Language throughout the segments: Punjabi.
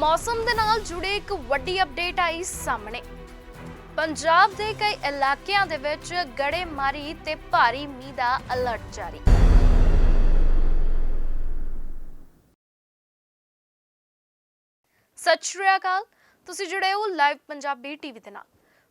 ਮੌਸਮ ਦੇ ਨਾਲ ਜੁੜੇ ਇੱਕ ਵੱਡੀ ਅਪਡੇਟ ਆਈ ਸਾਹਮਣੇ। ਪੰਜਾਬ ਦੇ ਕਈ ਇਲਾਕਿਆਂ ਦੇ ਵਿੱਚ ਗੜੇਮਾਰੀ ਤੇ ਭਾਰੀ ਮੀਂਹ ਦਾ ਅਲਰਟ ਜਾਰੀ। ਸਤਿ ਸ਼੍ਰੀ ਅਕਾਲ, ਤੁਸੀਂ ਜੁੜੇ ਹੋ ਲਾਈਵ ਪੰਜਾਬੀ ਟੀਵੀ ਦੇ ਨਾਲ।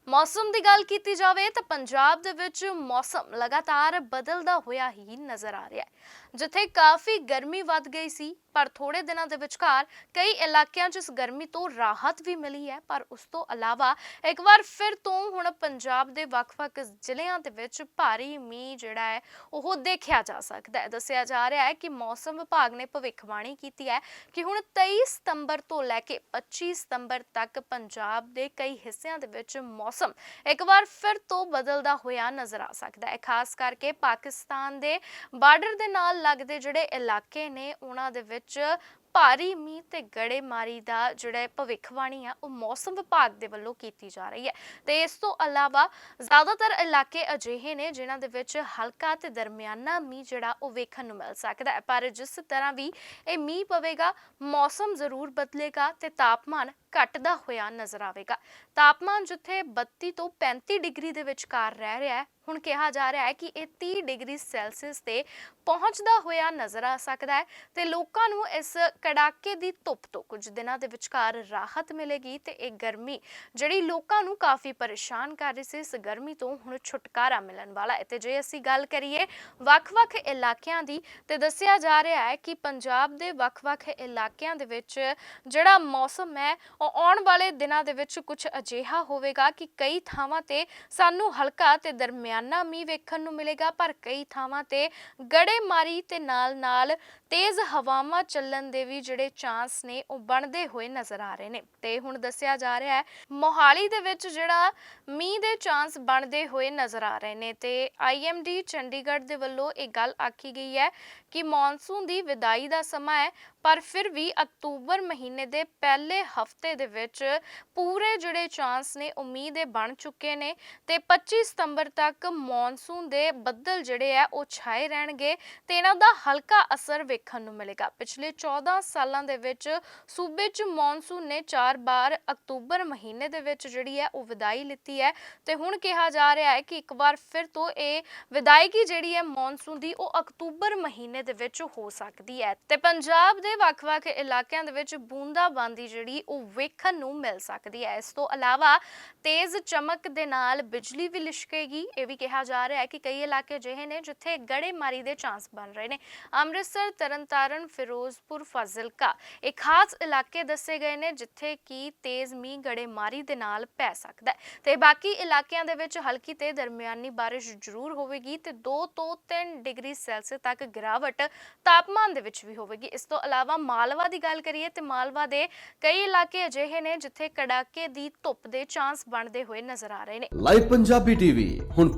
ਮੌਸਮ ਦੀ ਗੱਲ ਕੀਤੀ ਜਾਵੇ ਤਾਂ ਪੰਜਾਬ ਦੇ ਵਿੱਚ ਮੌਸਮ ਲਗਾਤਾਰ ਬਦਲਦਾ ਹੋਇਆ ਹੀ ਨਜ਼ਰ ਆ ਰਿਹਾ ਹੈ। ਜਿੱਥੇ ਕਾਫੀ ਗਰਮੀ ਵੱਧ ਗਈ ਸੀ, ਪਰ ਥੋੜੇ ਦਿਨਾਂ ਦੇ ਵਿਚਕਾਰ ਕਈ ਇਲਾਕਿਆਂ 'ਚ ਇਸ ਗਰਮੀ ਤੋਂ ਰਾਹਤ ਵੀ ਮਿਲੀ ਹੈ। ਪਰ ਉਸ ਤੋਂ ਇਲਾਵਾ ਇੱਕ ਵਾਰ ਫਿਰ ਤੋਂ ਹੁਣ ਪੰਜਾਬ ਦੇ ਵੱਖ-ਵੱਖ ਜ਼ਿਲ੍ਹਿਆਂ ਦੇ ਵਿੱਚ ਭਾਰੀ ਮੀਂਹ ਜਿਹੜਾ ਹੈ, ਉਹ ਦੇਖਿਆ ਜਾ ਸਕਦਾ ਹੈ। ਦੱਸਿਆ ਜਾ ਰਿਹਾ ਹੈ ਕਿ ਮੌਸਮ ਵਿਭਾਗ ਨੇ ਭਵਿੱਖਬਾਣੀ ਕੀਤੀ ਹੈ ਕਿ ਹੁਣ 23 ਸਤੰਬਰ ਤੋਂ ਲੈ ਕੇ 25 ਸਤੰਬਰ ਤੱਕ ਪੰਜਾਬ ਦੇ ਕਈ ਹਿੱਸਿਆਂ ਦੇ ਵਿੱਚ ਮੌਸਮ ਮੌਸਮ। ਇੱਕ ਵਾਰ ਫਿਰ ਤੋਂ ਬਦਲਦਾ ਹੋਇਆ ਨਜ਼ਰ ਆ ਸਕਦਾ ਹੈ। ਖਾਸ ਕਰਕੇ ਪਾਕਿਸਤਾਨ ਦੇ ਬਾਰਡਰ ਦੇ ਨਾਲ ਲੱਗਦੇ ਜਿਹੜੇ ਇਲਾਕੇ ਨੇ, ਉਹਨਾਂ ਦੇ ਵਿੱਚ ਭਾਰੀ ਮੀਂਹ ਤੇ ਗੜੇਮਾਰੀ ਦਾ ਜਿਹੜਾ ਭਵਿੱਖਬਾਣੀ ਆ, ਉਹ ਮੌਸਮ ਵਿਭਾਗ ਦੇ ਵੱਲੋਂ ਕੀਤੀ ਜਾ ਰਹੀ ਹੈ। ਤੇ ਇਸ ਤੋਂ ਇਲਾਵਾ ਜ਼ਿਆਦਾਤਰ ਇਲਾਕੇ ਅਜਿਹੇ ਨੇ ਜਿਨ੍ਹਾਂ ਦੇ ਵਿੱਚ ਹਲਕਾ ਤੇ ਦਰਮਿਆਨਾ ਮੀਂਹ ਜਿਹੜਾ, ਉਹ ਵੇਖਣ ਨੂੰ ਮਿਲ ਸਕਦਾ ਹੈ। ਪਰ ਜਿਸ ਤਰ੍ਹਾਂ ਵੀ ਇਹ ਮੀਂਹ ਪਵੇਗਾ, ਮੌਸਮ ਜ਼ਰੂਰ ਬਦਲੇਗਾ ਤੇ ਤਾਪਮਾਨ ਘਟਦਾ ਹੋਇਆ ਨਜ਼ਰ ਆਵੇਗਾ। ਤਾਪਮਾਨ ਜਿੱਥੇ 32 ਤੋਂ 35 ਡਿਗਰੀ ਦੇ ਵਿਚਕਾਰ ਰਹਿ ਰਿਹਾ ਹੈ ਹੁਣ ਕਿਹਾ ਜਾ ਰਿਹਾ ਹੈ ਕਿ ਇਹ 30 ਡਿਗਰੀ ਸੈਲਸੀਅਸ ਤੇ ਪਹੁੰਚਦਾ ਹੋਇਆ ਨਜ਼ਰ ਆ ਸਕਦਾ ਹੈ ਤੇ ਲੋਕਾਂ ਨੂੰ ਇਸ ਕੜਾਕੇ ਦੀ ਧੁੱਪ ਤੋਂ ਕੁਝ ਦਿਨਾਂ ਦੇ ਵਿਚਕਾਰ ਰਾਹਤ ਮਿਲੇਗੀ ਤੇ ਇਹ ਗਰਮੀ ਜਿਹੜੀ ਲੋਕਾਂ ਨੂੰ ਕਾਫੀ ਪਰੇਸ਼ਾਨ ਕਰ ਰਹੀ ਸੀ, ਇਸ ਗਰਮੀ ਤੋਂ ਹੁਣ ਛੁਟਕਾਰਾ ਮਿਲਣ ਵਾਲਾ ਹੈ। ਤੇ ਜੇ ਅਸੀਂ ਗੱਲ ਕਰੀਏ ਵੱਖ-ਵੱਖ ਇਲਾਕਿਆਂ ਦੀ ਤੇ ਦੱਸਿਆ ਜਾ ਰਿਹਾ ਹੈ ਕਿ ਪੰਜਾਬ ਦੇ ਵੱਖ-ਵੱਖ ਇਲਾਕਿਆਂ ਦੇ ਵਿੱਚ ਜਿਹੜਾ ਮੌਸਮ ਹੈ, ਉਹ ਆਉਣ ਵਾਲੇ ਦਿਨਾਂ ਦੇ ਵਿੱਚ ਕੁਝ ਅਜਿਹਾ ਹੋਵੇਗਾ ਕਿ ਕਈ ਥਾਵਾਂ ਤੇ ਸਾਨੂੰ ਹਲਕਾ ਤੇ ਦਰਮਿਆਨਾ ਮੀਂਹ ਵੇਖਣ ਨੂੰ ਮਿਲੇਗਾ, ਪਰ ਕਈ ਥਾਵਾਂ ਤੇ ਗੜੇਮਾਰੀ ਤੇ ਨਾਲ-ਨਾਲ ਤੇਜ਼ ਹਵਾਵਾਂ ਚੱਲਣ ਦੇ ਵੀ ਜਿਹੜੇ ਚਾਂਸ ਨੇ, ਉਹ ਬਣਦੇ ਹੋਏ ਨਜ਼ਰ ਆ ਰਹੇ ਨੇ। ਤੇ ਹੁਣ ਦੱਸਿਆ ਜਾ ਰਿਹਾ ਹੈ, ਮੋਹਾਲੀ ਦੇ ਵਿੱਚ ਜਿਹੜਾ ਮੀਂਹ ਦੇ ਚਾਂਸ ਬਣਦੇ ਹੋਏ ਨਜ਼ਰ ਆ ਰਹੇ ਨੇ। ਤੇ ਆਈਐਮਡੀ ਚੰਡੀਗੜ੍ਹ ਦੇ ਵੱਲੋਂ ਇਹ ਗੱਲ ਆਖੀ ਗਈ ਹੈ ਕਿ ਮੌਨਸੂਨ ਦੀ ਵਿਦਾਈ ਦਾ ਸਮਾਂ ਹੈ, ਪਰ ਫਿਰ ਵੀ ਅਕਤੂਬਰ ਮਹੀਨੇ ਦੇ ਪਹਿਲੇ ਹਫ਼ਤੇ ਦੇ ਵਿੱਚ ਪੂਰੇ ਜਿਹੜੇ ਚਾਂਸ ਨੇ ਉਮੀਦ ਦੇ ਬਣ ਚੁੱਕੇ ਨੇ। ਤੇ 25 ਸਤੰਬਰ ਤੱਕ ਮੌਨਸੂਨ ਦੇ ਬੱਦਲ ਜਿਹੜੇ ਆ, ਉਹ ਛਾਏ ਰਹਿਣਗੇ ਤੇ ਇਹਨਾਂ ਦਾ ਹਲਕਾ ਅਸਰ ਵੇਖਣ ਨੂੰ ਮਿਲੇਗਾ। ਪਿਛਲੇ 14 ਸਾਲਾਂ ਦੇ ਵਿੱਚ ਸੂਬੇ 'ਚ ਮੌਨਸੂਨ ਨੇ ਚਾਰ ਵਾਰ ਅਕਤੂਬਰ ਮਹੀਨੇ ਦੇ ਵਿੱਚ ਜਿਹੜੀ ਹੈ, ਉਹ ਵਿਦਾਈ ਲਿੱਤੀ ਹੈ ਤੇ ਹੁਣ ਕਿਹਾ ਜਾ ਰਿਹਾ ਹੈ ਕਿ ਇੱਕ ਵਾਰ ਫਿਰ ਤੋਂ ਇਹ ਵਿਦਾਇਗੀ ਜਿਹੜੀ ਹੈ, ਮੌਨਸੂਨ ਦੀ, ਉਹ ਅਕਤੂਬਰ ਮਹੀਨੇ ਦੇ ਵਿੱਚ ਹੋ ਸਕਦੀ ਹੈ ਤੇ ਪੰਜਾਬ ਦੇ ਵੱਖ-ਵੱਖ ਇਲਾਕਿਆਂ ਦੇ ਵਿੱਚ ਬੂੰਦਾਬਾਂਦੀ ਜਿਹੜੀ, ਉਹ ਵੇਖਣ ਨੂੰ ਮਿਲ ਸਕਦੀ ਹੈ। ਇਸ ਤੋਂ ਇਲਾਵਾ ਤੇਜ਼ ਚਮਕ ਦੇ ਨਾਲ ਬਿਜਲੀ ਵੀ ਲਿਸ਼ਕੇਗੀ, ਇਹ ਵੀ ਕਿਹਾ ਜਾ ਰਿਹਾ ਹੈ ਕਿ ਕਈ ਇਲਾਕੇ ਅਜਿਹੇ ਨੇ ਜਿੱਥੇ ਗੜੇਮਾਰੀ ਦੇ ਚਾਂਸ ਬਣ ਰਹੇ ਨੇ। ਅੰਮ੍ਰਿਤਸਰ, ਤਰਨਤਾਰਨ, ਫਿਰੋਜ਼ਪੁਰ, ਫਾਜ਼ਿਲਕਾ ਇਹ ਖਾਸ ਇਲਾਕੇ ਦੱਸੇ ਗਏ ਨੇ ਜਿੱਥੇ ਕੀ ਤੇਜ਼ ਮੀਂਹ ਗੜੇਮਾਰੀ ਦੇ ਨਾਲ ਪੈ ਸਕਦਾ ਹੈ। ਤੇ ਬਾਕੀ ਇਲਾਕਿਆਂ ਦੇ ਵਿੱਚ ਹਲਕੀ ਤੇ ਦਰਮਿਆਨੀ ਬਾਰਿਸ਼ ਜ਼ਰੂਰ ਹੋਵੇਗੀ ਤੇ 2 ਤੋਂ 3 ਡਿਗਰੀ ਸੈਲਸੀਅਸ ਤੱਕ ਗਿਰਾਵਟ ਤਾਪਮਾਨ ਦੇ ਵਿੱਚ ਵੀ ਹੋਵੇਗੀ। ਇਸ ਤੋਂ ਇਲਾਵਾ ਮਾਲਵਾ ਦੀ ਗੱਲ ਕਰੀਏ ਤੇ ਮਾਲਵਾ ਦੇ ਕਈ ਇਲਾਕੇ ਅਜਿਹੇ ਨੇ ਜਿੱਥੇ ਕੜਾਕੇ ਦੀ ਧੁੱਪ ਦੇ ਚਾਂਸ ਬਣਦੇ ਹੋਏ ਨਜ਼ਰ ਆ ਰਹੇ ਨੇ। ਲਾਈਵ ਪੰਜਾਬੀ ਟੀਵੀ, ਹੁਣ